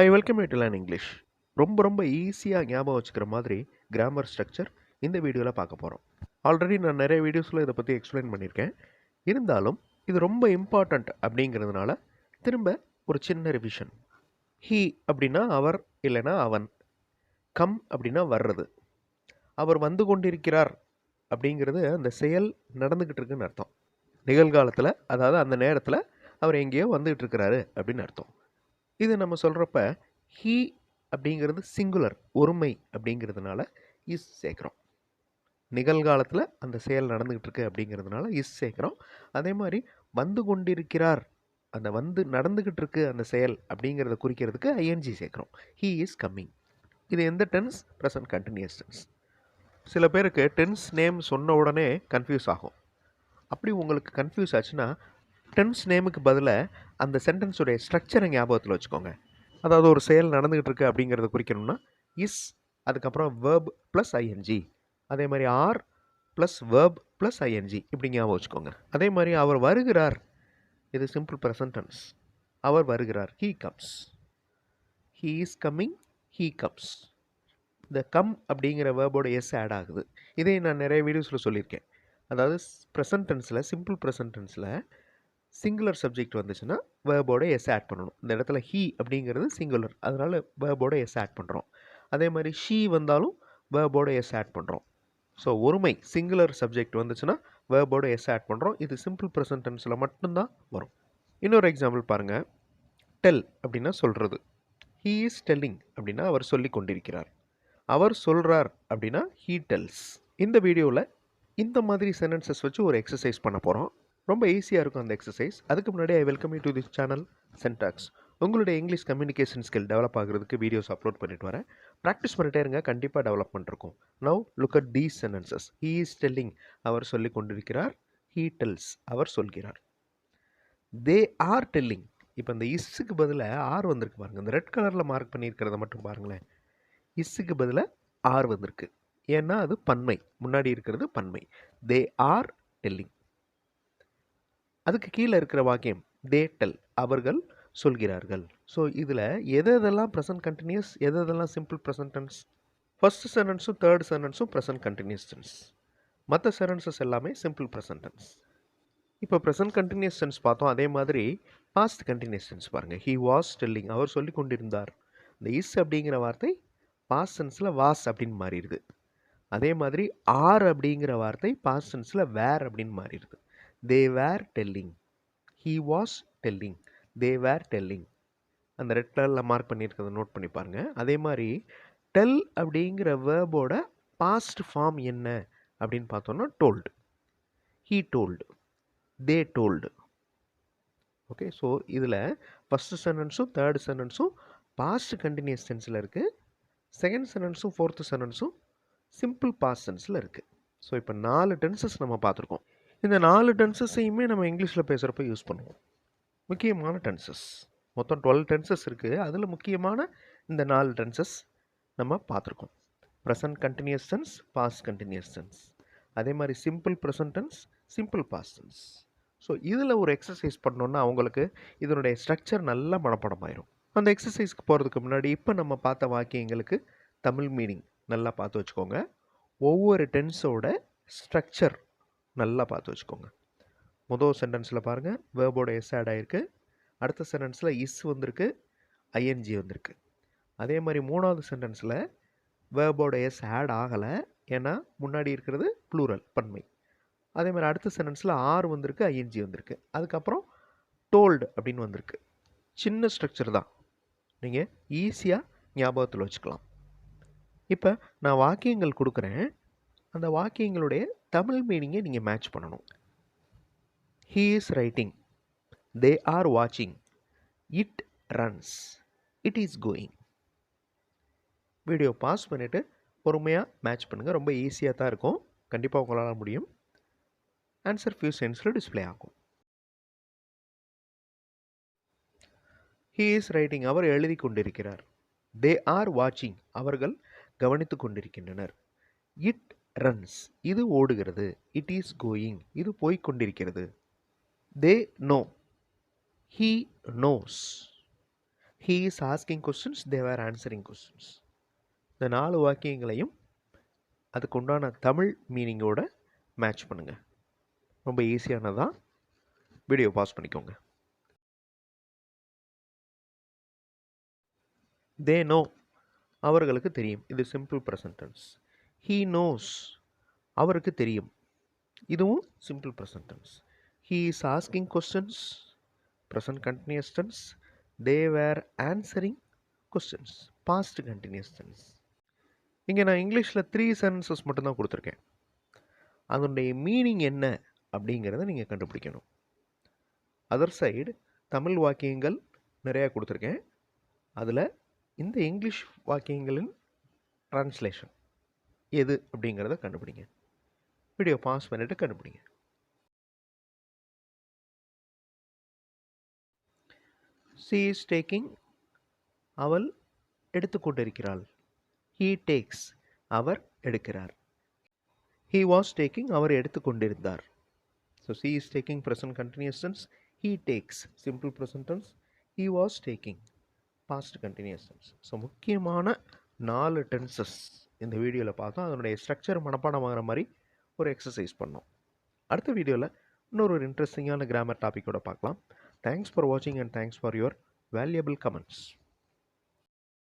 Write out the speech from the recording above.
I welcome you to learn English. ரொம்ப ரொம்ப ஈஸியாக ஞாபகம் வச்சுக்கிற மாதிரி கிராமர் ஸ்ட்ரக்சர் இந்த வீடியோவில் பார்க்க போகிறோம் ஆல்ரெடி நான் நிறைய வீடியோஸில் இதை பற்றி எக்ஸ்பிளைன் பண்ணியிருக்கேன். இருந்தாலும் இது ரொம்ப இம்பார்ட்டண்ட் அப்படிங்கிறதுனால திரும்ப ஒரு சின்ன ரிவிஷன் ஹீ அப்படின்னா அவர் இல்லைன்னா அவன். கம் அப்படின்னா வர்றது. அவர் வந்து கொண்டிருக்கிறார் அப்படிங்கிறது அந்த செயல் நடந்துக்கிட்டு இருக்குன்னு அர்த்தம். நிகழ்காலத்தில் அதாவது அந்த நேரத்தில் அவர் எங்கேயோ வந்துகிட்டு இருக்கிறாரு அப்படின்னு அர்த்தம். இது நம்ம சொல்கிறப்ப ஹீ அப்படிங்கிறது சிங்குலர் ஒருமை அப்படிங்கிறதுனால இஸ் சேர்க்குறோம். நிகழ்காலத்தில் அந்த செயல் நடந்துக்கிட்டு இருக்கு அப்படிங்கிறதுனால இஸ் சேர்க்குறோம். அதே மாதிரி வந்து கொண்டிருக்கிறார் அந்த வந்து நடந்துக்கிட்டு இருக்கு அந்த செயல் அப்படிங்கிறத குறிக்கிறதுக்கு ஐஎன்ஜி சேர்க்குறோம். ஹீ இஸ் கம்மிங் இது எந்த டென்ஸ் ப்ரெசன்ட் கண்டினியூஸ் டென்ஸ் சில பேருக்கு டென்ஸ் நேம் சொன்ன உடனே கன்ஃபியூஸ் ஆகும். அப்படி உங்களுக்கு கன்ஃபியூஸ் ஆச்சுன்னா டென்ஸ் நேமுக்கு பதிலாக அந்த சென்டென்ஸுடைய ஸ்ட்ரக்சரை ஞாபகத்தில் வச்சுக்கோங்க. அதாவது ஒரு செயல் நடந்துகிட்டு இருக்கு அப்படிங்கிறத குறிக்கணும்னா இஸ் அதுக்கப்புறம் வேர்ப் ப்ளஸ் ஐஎன்ஜி அதே மாதிரி are plus verb plus ING இப்படி ஞாபகம் வச்சுக்கோங்க. அதே மாதிரி அவர் வருகிறார். இது சிம்பிள் ப்ரெசன்டென்ஸ் அவர் வருகிறார். He comes he is coming he comes இந்த கம் அப்படிங்கிற வேர்போட எஸ் ஆட் ஆகுது. இதே நான் நிறைய வீடியோஸில் சொல்லியிருக்கேன். அதாவது ப்ரெசன்டென்ஸில் சிம்பிள் ப்ரெசன்டென்ஸில் சிங்குலர் சப்ஜெக்ட் வந்துச்சுன்னா வேர்போட எஸ் ஆட் பண்ணணும். இந்த இடத்துல ஹீ அப்படிங்கிறது சிங்குலர் அதனால் வேர்போட எஸ் ஆட் பண்ணுறோம் அதே மாதிரி ஷீ வந்தாலும் வேர்போட எஸ் ஆட் பண்ணுறோம் ஸோ ஒருமை சிங்குலர் சப்ஜெக்ட் வந்துச்சுன்னா வேர்போட எஸ் ஆட் பண்ணுறோம் இது சிம்பிள் ப்ரெசன்ட் டென்ஸில் மட்டும்தான் வரும். இன்னொரு எக்ஸாம்பிள் பாருங்கள் டெல் அப்படின்னா சொல்கிறது ஹீ இஸ் டெல்லிங் அப்படின்னா அவர் சொல்லி கொண்டிருக்கிறார். அவர் சொல்கிறார் அப்படின்னா ஹீ டெல்ஸ் இந்த வீடியோவில் இந்த மாதிரி சென்டென்சஸ் வச்சு ஒரு எக்ஸசைஸ் பண்ண போகிறோம் ரொம்ப ஈஸியாக இருக்கும் அந்த எக்ஸசைஸ். அதுக்கு முன்னாடி I welcome you to this channel Syntax உங்களுடைய இங்கிலீஷ் கம்யூனிகேஷன் ஸ்கில் டெவலப் ஆகிறதுக்கு வீடியோஸ் அப்லோட் பண்ணிட்டு வரேன். ப்ராக்டிஸ் பண்ணிட்டே இருங்க கண்டிப்பாக டெவலப்மெண்ட் இருக்கும் now look at these sentences he is telling அவர் சொல்லி கொண்டிருக்கிறார். ஹீ டெல்ஸ் அவர் சொல்கிறார். தே ஆர் டெல்லிங் இப்போ இந்த இஸ்ஸுக்கு பதிலாக ஆர் வந்திருக்கு பாருங்கள் இந்த ரெட் கலரில் மார்க் பண்ணியிருக்கிறத மட்டும் பாருங்களேன். இஸ்ஸுக்கு பதிலாக ஆர் வந்திருக்கு. ஏன்னா அது பன்மை. முன்னாடி இருக்கிறது பன்மை. தே ஆர் டெல்லிங் அதுக்கு கீழே இருக்கிற வாக்கியம் தேட்டல் அவர்கள் சொல்கிறார்கள். ஸோ இதில் எது எதெல்லாம் ப்ரெசன்ட் கண்டினியூஸ் எது எதெல்லாம் சிம்பிள் ப்ரெசன்ட் டென்ஸ் ஃபர்ஸ்ட் சென்டென்ஸும் தேர்ட் சென்டென்ஸும் ப்ரெசன்ட் கண்டினியூஸ் டென்ஸ் மற்ற சென்டென்சஸ் எல்லாமே சிம்பிள் ப்ரெசன்ட் டென்ஸ் இப்போ ப்ரெசன்ட் கண்டினியூஸ் டென்ஸ் பார்த்தோம் அதே மாதிரி பாஸ்ட் கண்டினியூஸ் டென்ஸ் பாருங்கள் ஹி வாஸ் டெல்லிங் அவர் சொல்லி கொண்டிருந்தார். இந்த இஸ் அப்படிங்கிற வார்த்தை பாஸ்ட் சென்ஸில் வாஸ் அப்படின்னு மாறிடுது. அதே மாதிரி ஆர் அப்படிங்கிற வார்த்தை பாஸ்ட் சென்ஸில் வேர் அப்படின்னு மாறிடுது. They were telling he was telling they were telling அந்த ரெட் கலரில் மார்க் பண்ணியிருக்கிறத நோட் பண்ணி பாருங்கள் அதே மாதிரி டெல் அப்படிங்கிற வேர்போட பாஸ்ட் ஃபார்ம் என்ன அப்படின்னு பார்த்தோன்னா told he told they told okay so இதில் ஃபஸ்ட்டு சென்டென்ஸும் தேர்டு சென்டென்ஸும் பாஸ்ட் கண்டினியூஸ் சென்ஸில் இருக்குது செகண்ட் சென்டென்ஸும் ஃபோர்த்து சென்டென்ஸும் சிம்பிள் பாஸ்ட் சென்ஸில் இருக்குது ஸோ இப்போ நாலு டென்சஸ் நம்ம பார்த்துருக்கோம். இந்த நாலு டென்சஸையுமே நம்ம இங்கிலீஷில் பேசுகிறப்ப யூஸ் பண்ணுவோம். முக்கியமான டென்சஸ். மொத்தம் டுவெல் டென்சஸ் இருக்குது அதில் முக்கியமான இந்த நாலு டென்சஸ் நம்ம பார்த்துருக்கோம். Present continuous tense past continuous tense அதே மாதிரி simple present tense simple past tense so இதில் ஒரு எக்ஸசைஸ் பண்ணோன்னா அவங்களுக்கு இதனுடைய ஸ்ட்ரக்சர் நல்லா மனப்படம் ஆயிரும் அந்த எக்ஸசைஸ்க்கு போகிறதுக்கு முன்னாடி இப்போ நம்ம பார்த்த வாக்கியங்களுக்கு தமிழ் மீனிங் நல்லா பார்த்து வச்சுக்கோங்க. ஒவ்வொரு டென்ஸோட ஸ்ட்ரக்சர் நல்லா பார்த்து வச்சுக்கோங்க. முதல் சென்டென்ஸில் பாருங்கள் வேர்போட எஸ் ஆட் ஆகிருக்கு அடுத்த சென்டென்ஸில் இஸ் வந்திருக்கு. ஐஎன்ஜி வந்திருக்கு. அதே மாதிரி மூணாவது சென்டென்ஸில் வேர்போட எஸ் ஆட் ஆகலை. ஏன்னா முன்னாடி இருக்கிறது ப்ளூரல் பன்மை. அதே மாதிரி அடுத்த சென்டென்ஸில் ஆர் வந்திருக்கு ஐஎன்ஜி வந்திருக்கு. அதுக்கப்புறம் டோல்டு அப்படின்னு வந்திருக்கு. சின்ன ஸ்ட்ரக்சர் தான். நீங்கள் ஈஸியாக ஞாபகத்தில் வச்சுக்கலாம். இப்போ நான் வாக்கியங்கள் கொடுக்குறேன். அந்த வாக்கியங்களுடைய தமிழ் மீனிங்கை நீங்கள் மேட்ச் பண்ணணும். He is writing they are வாட்சிங் it runs it is going video pass பண்ணிவிட்டு பொறுமையாக மேட்ச் பண்ணுங்கள் ரொம்ப ஈஸியாக தான் இருக்கும். கண்டிப்பாக உங்களால் முடியும். ஆன்சர் ஃபியூ சென்ஸில் டிஸ்பிளே ஆகும். ஹீ இஸ் ரைட்டிங் அவர் எழுதி கொண்டிருக்கிறார். தே ஆர் வாட்சிங் அவர்கள் கவனித்து கொண்டிருக்கின்றனர். இட் ரன்ஸ் இது ஓடுகிறது. இட் இஸ் கோயிங் இது போய்கொண்டிருக்கிறது they know he knows he is asking questions they're answering questions இந்த நாலு வாக்கியங்களையும் அதுக்கு உண்டான தமிழ் மீனிங்கோட மேட்ச் பண்ணுங்கள் ரொம்ப ஈஸியானதான் வீடியோ பாஸ் பண்ணிக்கோங்க. தே நோ அவர்களுக்கு தெரியும். இது சிம்பிள் ப்ரெசன்டென்ஸ் ஹீ நோஸ் அவருக்கு தெரியும். இதுவும் simple present tense he is asking questions present continuous tense they were answering questions past continuous tense இங்கே நான் இங்கிலீஷில் த்ரீ சென்டென்சஸ் மட்டும்தான் கொடுத்துருக்கேன். அதனுடைய மீனிங் என்ன அப்படிங்கிறத நீங்கள் கண்டுபிடிக்கணும். அதர் சைடு தமிழ் வாக்கியங்கள் நிறையா கொடுத்துருக்கேன். அதில் இந்த இங்கிலீஷ் வாக்கியங்களின் ட்ரான்ஸ்லேஷன் எது அப்படிங்கிறத கண்டுபிடிங்க. வீடியோ பாஸ் பண்ணிவிட்டு கண்டுபிடிங்க. சி இஸ் டேக்கிங் அவள் எடுத்துக்கொண்டிருக்கிறாள் ஹீ டேக்ஸ் அவர் எடுக்கிறார். ஹீ வாஸ் டேக்கிங் அவர் எடுத்துக்கொண்டிருந்தார் so she is taking present continuous tense he takes simple present tense he was taking past continuous tense so முக்கியமான நாலு டென்சஸ் இந்த வீடியோவில் பார்த்தோம். அதனுடைய ஸ்ட்ரக்சர் மனப்பாடம் வாங்குற மாதிரி ஒரு எக்ஸசைஸ் பண்ணோம். அடுத்த வீடியோவில் இன்னொரு ஒரு இன்ட்ரெஸ்டிங்கான கிராமர் டாப்பிக்கோட பார்க்கலாம். தேங்க்ஸ் ஃபார் வாட்சிங் and thanks for your valuable comments